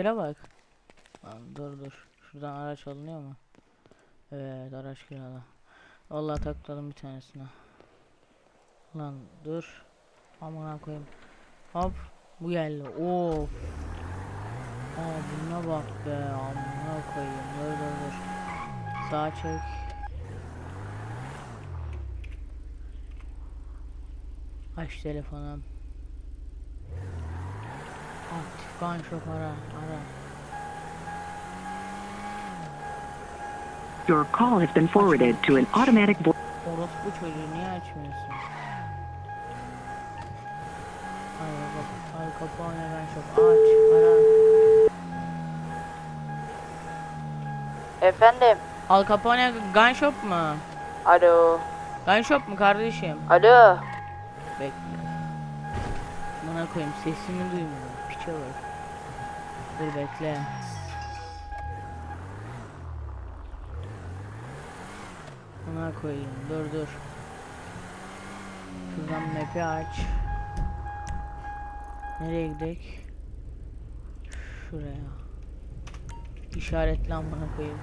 yere bak. Lan dur dur. Şuradan araç alınıyor mu? Evet araç kirala. Vallahi takladım bir tanesine. Lan dur. Amına koyayım. Hop. Bu geldi. Of. Aa buna bak be. Amına koyayım. Dur dur dur. Sağa çek. Aç telefonum. Aktif kan şok ara ara. Your call has been forwarded to an automatic voice. Orospu çocuğu niye açmıyorsun? Ay bak ay kapı oyna ben çok aç ara. Efendim. Al Capone gun shop mu? Alo. Gun shop mu kardeşim? Alo. Bekle. Buna koyayım sesimi duymuyor. Piçe bak. Dur bekle. Buna koyayım. Dur dur. Şuradan map'i aç. Nereye gidelim? Şuraya. İşaretle amına koyayım.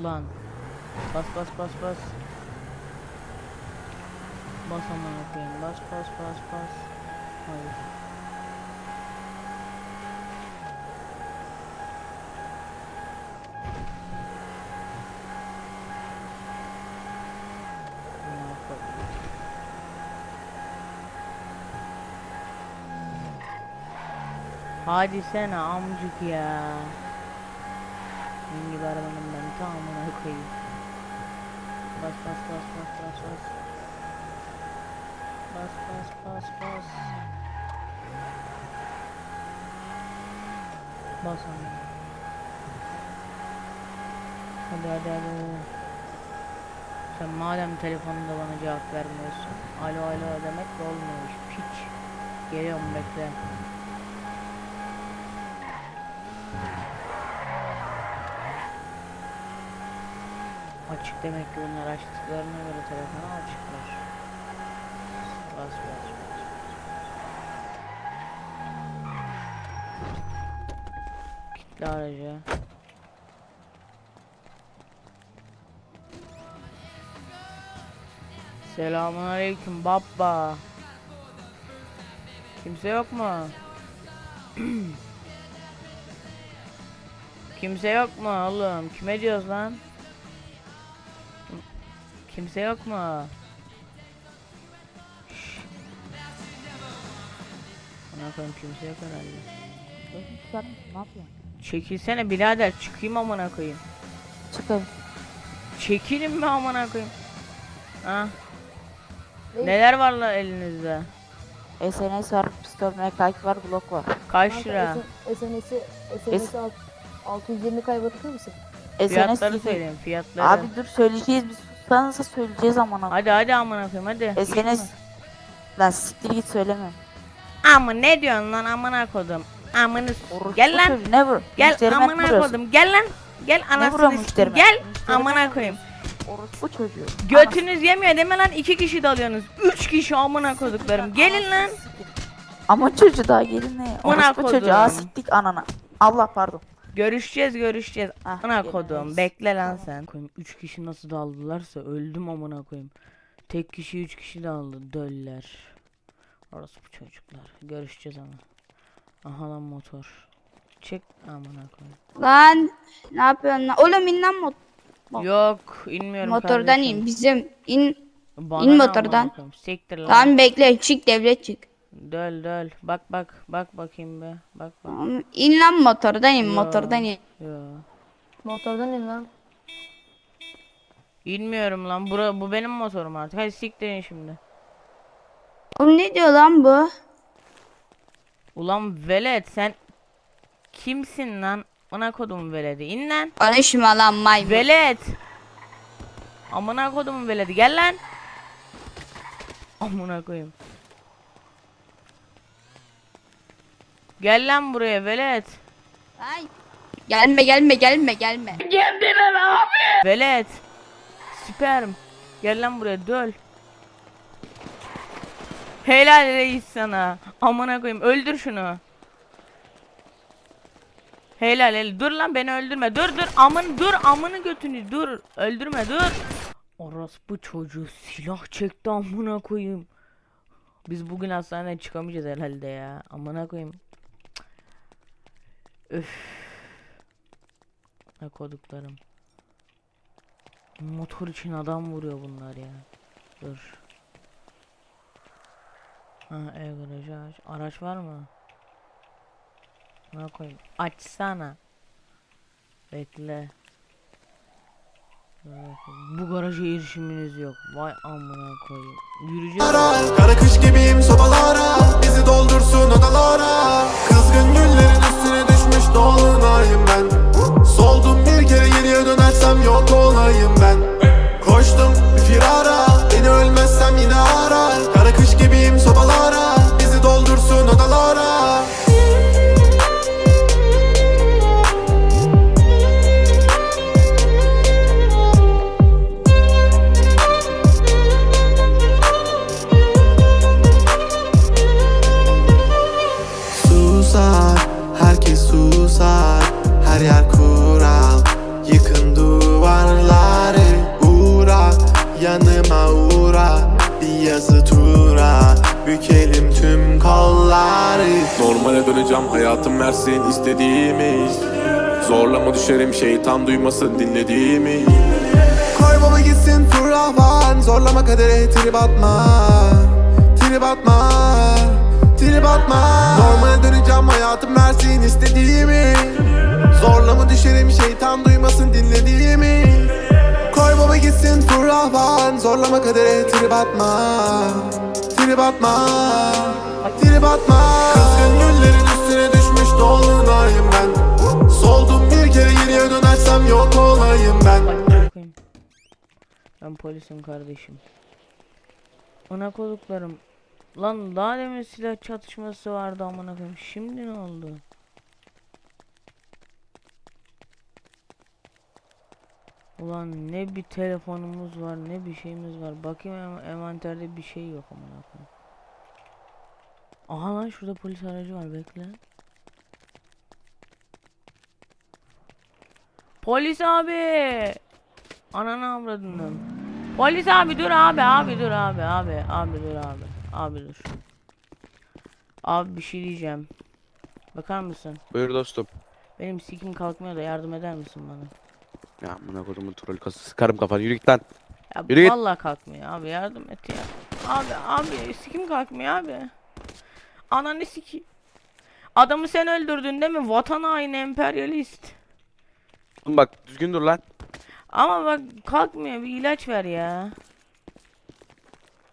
Ulan. Bas bas bas bas. Bas amına koyayım. Bas bas bas bas. Hayır. Ne yapalım? Hadi sen amcık ya. Senin gibi arabanın ben tamamına koyayım. Bas bas bas bas bas bas. Bas bas bas bas. Bas ama. Hadi hadi hadi. Sen madem telefonunda bana cevap vermiyorsun. Alo alo demek de olmuyormuş. Piç. Geliyorum bekle. Açık demek ki bunlar açtıklarına göre telefonu açıklar. Bas bas bas. Kitle aracı. Selamun aleyküm baba. Kimse yok mu? Kimse yok mu oğlum? Kime diyoruz lan? Kimse yok mu? Bana koyayım kimse yok herhalde. Ne yapıyorsun? Çekilsene birader çıkayım amına koyayım. Çıkın. Çekilin mi amına koyayım? Ha? Neler var la elinizde? SNS var, pistol, MK2 var, Glock var. Kaç lira? SNS'i SNS'i alt- 620 kaybettir misin? Fiyatları gibi. söyleyin fiyatları. Abi dur söyleyeceğiz biz. Sussanıza söyleyeceğiz amına. Hadi hadi amına koyayım hadi. SNS. Lan siktir git söyleme. Ama ne diyorsun lan amına kodum? Amını Orospu gel lan. çocuğu, Ne vur? Gel Müşterime amına kodum. Gel lan. Gel anasını s- müşterime? Gel amına koyayım. Orospu çocuğu. Götünüz yemiyor deme lan iki kişi dalıyorsunuz. Üç kişi amına koduklarım. Gelin lan. Ama çocuğu daha gelin ne? Amına Orospu çocuğu. Aa siktik anana. Allah pardon. Görüşeceğiz görüşeceğiz. Ah, Amına gelin kodum. Bekle lan sen. Koyayım. Üç kişi nasıl daldılarsa öldüm amına koyayım. Tek kişi üç kişi daldı. Döller. Orası bu çocuklar. Görüşeceğiz ama. Aha lan motor. Çek amına koyayım. Lan ne yapıyorsun lan? Oğlum in lan mot Yok inmiyorum motordan kardeşim. in bizim in. Bana in ne motordan. amına koyayım? Siktir lan. Lan bekle çık devlet çık. Döl döl. Bak bak bak bakayım be. Bak bak. İn lan motordan in Ya. motordan in. Ya. Motordan in lan. İnmiyorum lan. Bura, bu benim motorum artık. Hadi siktirin şimdi. Oğlum ne diyor lan bu? Ulan velet sen kimsin lan? Ona kodum veledi. İn lan. Konuşma lan maymun. Velet. Amına kodumun veledi. Gel lan. Amına koyayım. Gel lan buraya velet. Ay. Gelme gelme gelme gelme. Velet. Sperm. Gel lan buraya döl. Helal reis sana. Amına koyayım öldür şunu. Helal helal. Dur lan beni öldürme. Dur dur. Amın dur amını götünü dur. Öldürme dur. Orospu çocuğu silah çekti amına koyayım. Biz bugün hastaneden çıkamayacağız herhalde ya. Amına koyayım. Öf. Ne koduklarım. Motor için adam vuruyor bunlar ya. Dur. Ha ev garajı aç. Araç var mı? Ne koyayım? Açsana. Bekle. Bu garaja erişiminiz yok. Vay amına koyayım. Yürüyeceğiz. Kara kış gibiyim sobalara Bizi doldursun odalara Kızgın güllerin düşmüş dolunayım ben. Soldum bir kere geriye dönersem yok olayım ben Normale döneceğim hayatım versin istediğimi. Zorlama düşerim şeytan duymasın dinlediğimi. Baba gitsin fırlavan Zorlama kadere trip atma. Trip atma Trip atma. Normale döneceğim hayatım versin istediğimi. Zorlama düşerim şeytan duymasın dinlediğimi. Baba gitsin fırlavan Zorlama kadere trip atma. Trip atma Trip atma Kızgın güllerin üstüne düşmüş dolunayım ben Soldum bir kere geriye dönersem yok olayım ben. Ben polisim kardeşim. Ona koduklarım. Lan daha demin silah çatışması vardı amına koyayım. Şimdi ne oldu? Ulan ne bir telefonumuz var ne bir şeyimiz var. Bakayım envanterde bir şey yok amına koyayım. Aha lan şurada polis aracı var bekle. Polis abi. Ananı avradından. Polis abi dur abi abi dur abi abi abi dur abi abi dur. Abi bir şey diyeceğim. Bakar mısın? Buyur dostum. Benim sikim kalkmıyor da yardım eder misin bana? Ya amına kodumun troll kası sıkarım kafanı yürü git lan. Ya Yürü git. vallahi kalkmıyor abi yardım et ya. Abi abi sikim kalkmıyor abi. Ananı siki. Adamı sen öldürdün değil mi? Vatan haini emperyalist. Oğlum bak düzgün dur lan. Ama bak kalkmıyor bir ilaç ver ya.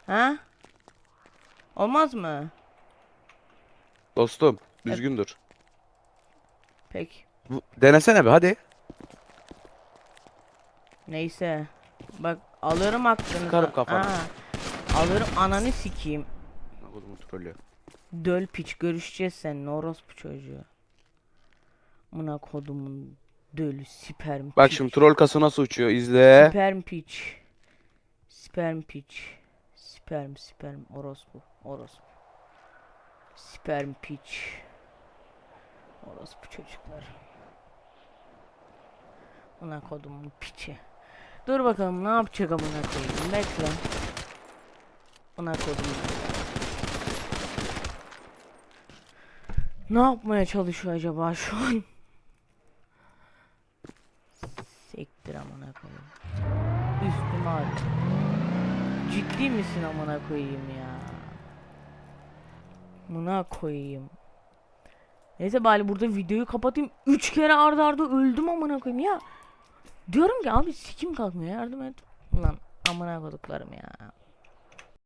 Ha? Olmaz mı? Dostum düzgün dur. Peki. Bu- Denesene be hadi. Neyse. Bak alırım aklını. Sıkarım kafana. Alırım ananı sikeyim. Amına kodumun trollü. Döl piç görüşeceğiz sen orospu çocuğu. Mına kodumun dölü sperm Bak piç. şimdi troll kası nasıl uçuyor izle. Sperm piç. Sperm piç. Sperm sperm orospu orospu. Sperm piç. Orospu çocuklar. Mına kodumun piçi. Dur bakalım ne yapacak amına koyayım. Bekle. Mına kodumun. Ne yapmaya çalışıyor acaba şu an? Sektir amına koyayım. Üstüme ağrıyor. Ciddi misin amına koyayım ya? Buna koyayım. Neyse bari burada videoyu kapatayım. Üç kere arda arda öldüm amına koyayım ya. Diyorum ki abi sikim kalkmıyor yardım et. Ulan amına koyduklarım ya.